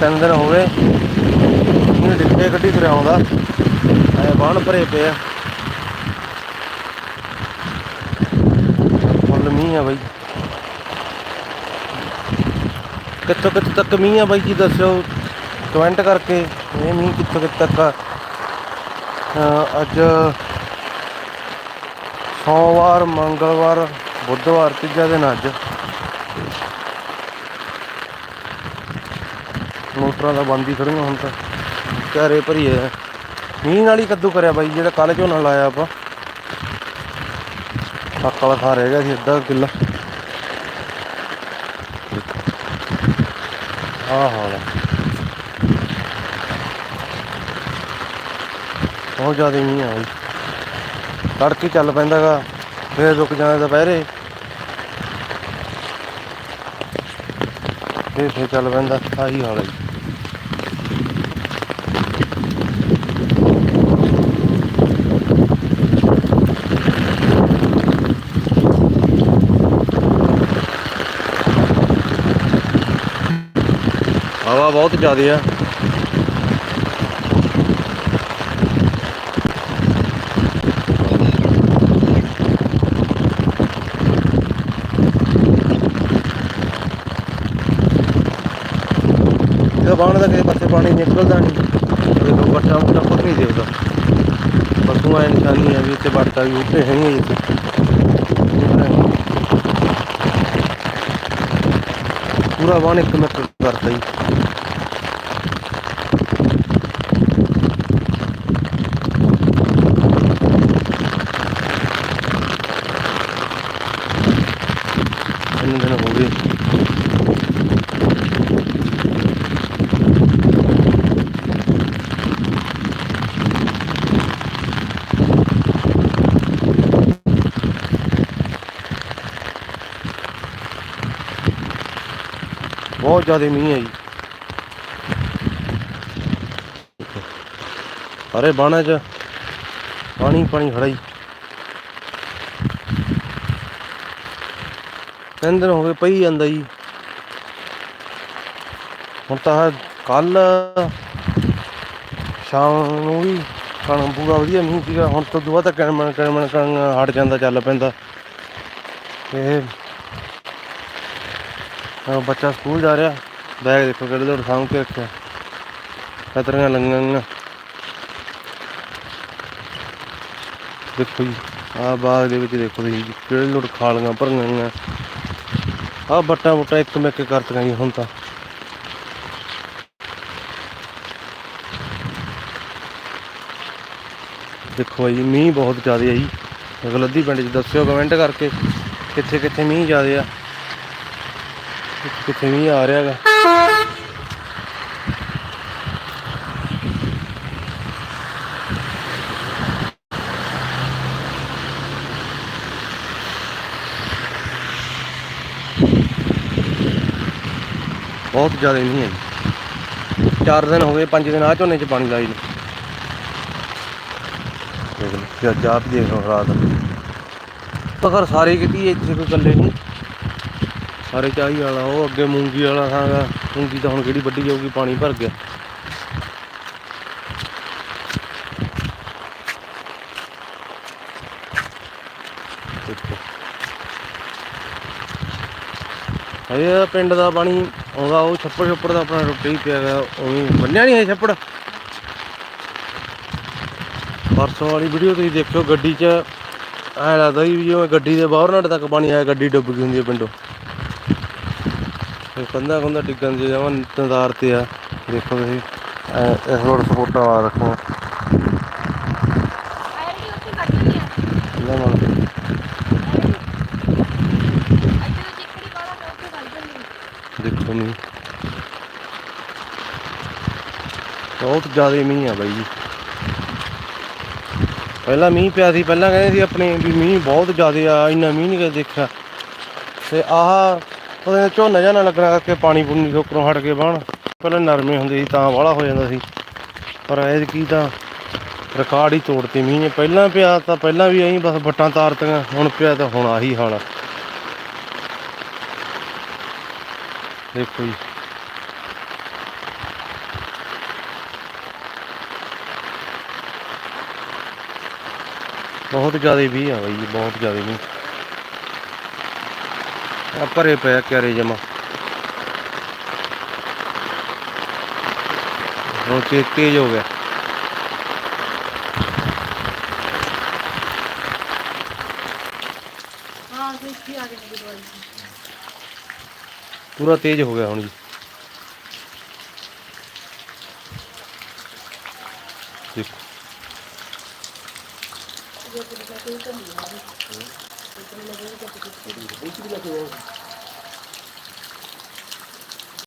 ਤਿੰਨ ਦਿਨ ਹੋ ਗਏ। ਇਹਨੇ ਡਿੱਗੇ ਗੱਡੀ ਤੁਰਿਆ ਆਉਂਦਾ ਐ ਬਾਣ ਭਰੇ ਪਏ ਆ। ਫੁੱਲ ਮੀਂਹ ਆ ਬਾਈ। ਕਿੱਥੋਂ ਕਿੱਥੇ ਤੱਕ ਮੀਂਹ ਆ ਬਾਈ ਜੀ ਦੱਸਿਓ। ਕਮੈਂਟ ਕਰਕੇ। ਇਹ ਮੀਂਹ ਕਿੱਥੋਂ ਕਿੱਥੇ ਤੱਕ ਆ। ਅੱਜ ਸੋਮਵਾਰ, ਮੰਗਲਵਾਰ, ਬੁੱਧਵਾਰ, ਤੀਜਾ ਦਿਨ ਅੱਜ। ਮੋਟਰਾਂ ਦਾ ਬੰਦ ਹੀ ਖੜੀਆਂ ਹੁਣ ਤਾਂ। ਘਰੇ ਭਰੀਏ। ਮੀਂਹ ਨਾਲ ਹੀ ਕੱਦੂ ਕਰਿਆ ਬਾਈ, ਜਿਹੜਾ ਕੱਲ ਝੋਨਾ ਲਾਇਆ ਆਪਾਂ। ਹੱਕ ਵਾਲਾ ਰਹਿ ਗਿਆ ਸੀ, ਅੱਧਾ ਕਿੱਲਾ। ਆਹ ਹਾਲ ਬਹੁਤ ਜ਼ਿਆਦਾ ਮੀਂਹ ਆ ਬਾਈ। ਤੜਕੇ ਚੱਲ ਪੈਂਦਾਗਾ, ਫੇਰ ਰੁਕ ਜਾਂਦਾ ਦੁਪਹਿਰੇ। ਫੇਰ ਫੇਰ ਚੱਲ ਪੈਂਦਾ, ਆਹੀ ਹਾਲ ਹੈ ਹਵਾ ਬਹੁਤ ਜ਼ਿਆਦਾ ਆ। ਇਹ ਬਾਣ ਦਾ ਕਿਸੇ ਪਾਸੇ ਪਾਣੀ ਨਿਕਲਦਾ ਨਹੀਂ ਦੇਖੋ ਬੱਟਾ ਮੁੱਟਾ ਕੁਝ ਨਹੀਂ ਦੇਖਦਾ ਪਸ਼ੂਆਂ ਦੀ ਨਿਸ਼ਾਨੀ ਹੈ ਵੀ ਇੱਥੇ ਬੱਟਾ ਵੀ ਉੱਤੇ ਹੈ ਨਹੀਂ ਇੱਥੇ। ਪੂਰਾ ਬਾਣ ਇੱਕ ਮਿੰਟ ਕਰਦਾ ਜੀ ਇੰਨੇ ਦਿਨ ਹੋ ਗਏ ਬਹੁਤ ਜ਼ਿਆਦਾ ਮੀਂਹ ਹੈ ਜੀ। ਸਾਰੇ ਬਾਣਾ ਚ ਪਾਣੀ ਪਾਣੀ ਖੜਾ ਜੀ। ਤਿੰਨ ਦਿਨ ਹੋ ਗਏ ਪਈ ਜਾਂਦਾ ਜੀ। ਹੁਣ ਤਾਂ ਕੱਲ ਸ਼ਾਮ ਨੂੰ ਵੀ ਕਣ ਪੂਰਾ ਵਧੀਆ ਮੀਂਹ ਸੀਗਾ। ਹੁਣ ਤੋਂ ਦੁਆ ਤਾਂ ਕਣਮਣ ਕਣਮਣ ਕਣ ਹਟ ਜਾਂਦਾ, ਚੱਲ ਪੈਂਦਾ। ਇਹ ਹਾਂ ਬੱਚਾ ਸਕੂਲ ਜਾ ਰਿਹਾ। ਬੈਗ ਦੇਖੋ ਕਿਹੜੇ ਲੋੜ ਸਾਂਭ ਕੇ ਰੱਖਿਆ। ਕਤਰੀਆਂ ਲੰਗਾਂ ਦੇਖੋ ਜੀ ਆਹ ਬਾਗ ਦੇ ਵਿੱਚ ਦੇਖੋ ਤੁਸੀਂ ਜੀ, ਕਿਹੜੇ ਲੋੜ ਖਾਲੀਆਂ ਭਰੀਆਂ ਹੋਈਆਂ। ਆਹ ਬੱਟਾ ਬੁੱਟਾ ਇੱਕ ਮਿੱਕ ਕਰਤੀਆਂ ਜੀ ਹੁਣ ਤਾਂ। ਦੇਖੋ ਜੀ ਮੀਂਹ ਬਹੁਤ ਜ਼ਿਆਦਾ ਹੈ ਜੀ। ਗਲੱਦੀ ਪਿੰਡ 'ਚ ਦੱਸਿਓ ਕਮੈਂਟ ਕਰਕੇ ਕਿੱਥੇ ਕਿੱਥੇ ਮੀਂਹ ਜ਼ਿਆਦਾ ਆ। ਕਿੱਥੇ ਮੀਂਹ ਆ ਰਿਹਾ ਹੈਗਾ। ਬਹੁਤ ਜ਼ਿਆਦਾ ਨਹੀਂ ਹੈ ਜੀ। ਚਾਰ ਦਿਨ ਹੋ ਗਏ, ਪੰਜ ਦਿਨ ਆ ਝੋਨੇ 'ਚ ਪਾਣੀ ਲਾਈ ਨੂੰ। ਦੇਖ ਲਓ, ਜਾਂ ਜਾ ਵੀ ਦੇਖ ਲਓ ਰਾਤ। ਪਕਰ ਸਾਰੇ ਕਿਤੇ ਇੱਥੇ ਕੋਈ ਇਕੱਲੇ ਨਹੀਂ। ਸਾਰੇ ਚਾਹੀ ਵਾਲਾ, ਉਹ ਅੱਗੇ ਮੂੰਗੀ ਵਾਲਾ ਹਾਂਗਾ ਮੂੰਗੀ ਤਾਂ ਹੁਣ ਕਿਹੜੀ ਵੱਡੀ ਜਾਊਗੀ, ਪਾਣੀ ਭਰ ਗਿਆ। ਇਹ ਪਿੰਡ ਦਾ ਪਾਣੀ ਆਉਂਦਾ, ਉਹ ਛੱਪੜ ਛੱਪੜ ਦਾ ਆਪਣਾ ਰੁੱਟੇ ਪਿਆ ਗਾ ਉਵੇਂ ਬੰਨਿਆ ਨਹੀਂ ਹੈ ਛੱਪੜ। ਪਰਸੋਂ ਵਾਲੀ ਵੀਡੀਓ ਤੁਸੀਂ ਦੇਖਿਓ, ਗੱਡੀ 'ਚ ਐ ਲੱਗਦਾ ਵੀ ਜਿਵੇਂ ਗੱਡੀ ਦੇ ਬਾਹਰ ਨਾਲ ਤੱਕ ਪਾਣੀ ਆਇਆ, ਗੱਡੀ ਡੁੱਬ ਗਈ ਹੁੰਦੀ ਹੈ ਪਿੰਡੋਂ। ਇਹ ਕੰਦਾ ਕੰਦਾ ਡਿੱਗਣ ਦੇ ਜਮਾਂ ਤੰਦਾਰ ਤੇ ਆ। ਦੇਖੋ ਤੁਸੀਂ ਇਸ ਰੋਡ ਸਪੋਰਟਾਂ ਆ ਰੱਖੋ। ਦੇਖੋ ਮੀਂਹ। ਬਹੁਤ ਜ਼ਿਆਦਾ ਮੀਂਹ ਆ ਬਾਈ ਜੀ। ਪਹਿਲਾਂ ਮੀਂਹ ਪਿਆ ਸੀ, ਪਹਿਲਾਂ ਕਹਿੰਦੇ ਸੀ ਆਪਣੇ ਵੀ ਮੀਂਹ ਬਹੁਤ ਜ਼ਿਆਦਾ ਆ, ਇੰਨਾ ਮੀਂਹ ਨਹੀਂ ਕਦੇ ਦੇਖਿਆ। ਤੇ ਆਹ ਉਹਦੇ ਝੋਨਾ ਜਾਂ ਨਾ ਲੱਗਣਾ ਕਰਕੇ ਪਾਣੀ ਪੂਣੀ ਉੱਪਰੋਂ ਹਟ ਕੇ ਬਾਣ ਪਹਿਲਾਂ ਨਰਮੇ ਹੁੰਦੇ ਸੀ ਤਾਂ ਵਾਲਾ ਹੋ ਜਾਂਦਾ ਸੀ। ਪਰ ਇਹ ਕੀ ਤਾਂ ਰਿਕਾਰਡ ਹੀ ਤੋੜਤੀ ਮੀਂਹ ਨੇ। ਪਹਿਲਾਂ ਪਿਆ ਤਾਂ ਪਹਿਲਾਂ ਵੀ ਆਈ ਬਸ ਵੱਟਾਂ ਤਾਰਤੀਆਂ, ਹੁਣ ਪਿਆ ਤਾਂ ਹੁਣ ਆਹੀ ਹਾਲ ਆ। ਦੇਖੋ ਜੀ। ਬਹੁਤ ਜ਼ਿਆਦਾ ਵੀ ਆ ਬਈ ਬਹੁਤ ਜ਼ਿਆਦਾ ਨਹੀਂ ਆ ਭਰੇ ਪਿਆ ਕਿਆਰੇ ਜਮਾ। ਹੁਣ ਤੇ ਤੇਜ਼ ਹੋ ਗਿਆ। ਪੂਰਾ ਤੇਜ਼ ਹੋ ਗਿਆ ਹੁਣ ਜੀ। ਦੇਖੋ। Thank you.